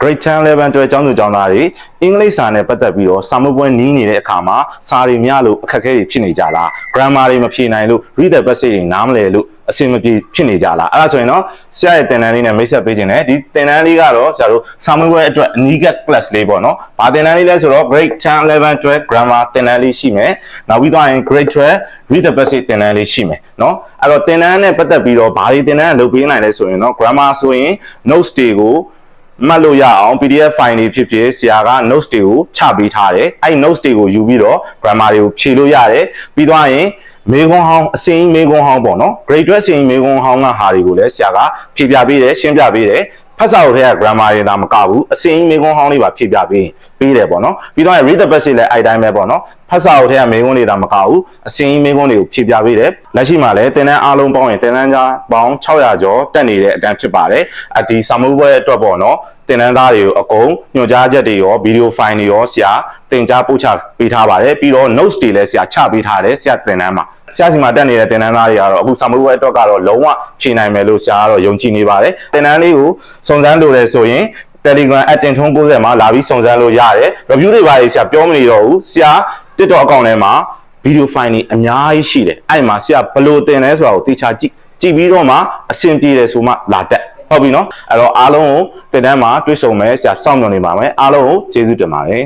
grade 10 11 12ကျောင်းသူကျောင်းသားတွေအင်္ဂလိပ်စာနဲ့ပတ်သက်ပြီးတော့စာမပွဲနီးနေတဲ့အခါမှာစာတွေများလို့အခက်အခဲတွေဖြစ်နေကြလား grammar တွေမဖြေနိုင်လို့ read the passage တွေနားမလည်လို့အဆင်မပြေဖြစ်နေကြလားအဲ့ဒါဆိုရင်တော့ဆရာရဲ့သင်တန်းလေးနဲ့မိတ်ဆက်ပေးခြင်းနဲ့ဒီသင်တန်းလေးကတော့ဆရာတို့စာမပွဲအတွက်အနီးကပ် class လေးပေါ့နော်။ဘာသင်တန်းလေးလဲဆိုတော့ grade 10 11 12 grammar သင်တန်းလေးရှိမယ်။နောက်ပြီးတော့ရင် grade 12 read the passage သင်တန်းလေးရှိမယ်နော်။အဲ့တော့သင်တန်းနဲ့ပတ်သက်ပြီးတော့ဘာတွေသင်တန်းကလုပ်ပေးနိုင်လဲဆိုရင်တော့ grammar ဆိုရင် notes တွေကို မှတ်လို့ရအောင် PDF file တွေဖြစ်ဖြစ်ဆရာက notes တွေကိုချပေးထားတယ်။အဲ့ဒီ notes တွေကိုယူပြီးတော့ grammar တွေကိုဖြေလို့ရတယ်။ပြီးတော့ရင်မေခွန်းဟောင်းအစင်းမေခွန်းဟောင်းပေါ့နော် grade 12အစင်းမေခွန်းဟောင်းကဟာတွေကိုလည်းဆရာကဖြေပြပေးတယ်ရှင်းပြပေးတယ် ဖတ်စာအုပ်ထဲက grammar တွေဒါမကဘူးအစင်းမေခွန်းဟောင်းလေးပါဖြေပြပေးပေးတယ်ပေါ့နော်ပြီးတော့ read the passage လည်းအဲ့တိုင်းပဲပေါ့နော်ဖတ်စာအုပ်ထဲကမေခွန်းတွေဒါမကဘူးအစင်းမေခွန်းတွေကိုဖြေပြပေးတယ်လက်ရှိမှာလည်းသင်တန်းအားလုံးပေါင်းရင်သင်တန်းကြားပေါင်း600ကျော်တက်နေတဲ့အတန်းဖြစ်ပါတယ်အဒီစာမှုပွဲအတွက်ပေါ့နော် သင်တန်းသားတွေကိုအကုန်ညွှန်ကြားချက်တွေရောဗီဒီယိုဖိုင်တွေရောဆရာသင်ကြားပို့ချပေးထားပါတယ်ပြီးတော့ notes တွေလည်းဆရာချပေးထားတယ်ဆရာသင်တန်းမှာဆရာစီမှာတက်နေတဲ့သင်တန်းသားတွေကတော့အခုစာမှုပွဲအတွက်ကတော့လုံးဝဖြေနိုင်မယ်လို့ဆရာကတော့ယုံကြည်နေပါတယ်သင်တန်းလေးကိုစုံစမ်းလို့လဲဆိုရင် Telegram အတင်ထုံး90မှာလာပြီးစုံစမ်းလို့ရတယ် review တွေပါလေဆရာပြောမနေတော့ဘူးဆရာ TikTok အကောင့်ထဲမှာ video file တွေအများကြီးရှိတယ်အဲ့မှာဆရာဘယ်လိုသင်လဲဆိုတာကိုတေချာကြည့်ကြည့်ပြီးတော့မှအဆင်ပြေတယ်ဆိုမှလာတက် ဟုတ်ပြီနော်အဲ့တော့အားလုံးကိုသင်တန်းမှာတွေ့ဆုံမယ်ဆရာစောင့်မျှော်နေပါမယ်အားလုံးကိုကျေးဇူးတင်ပါတယ်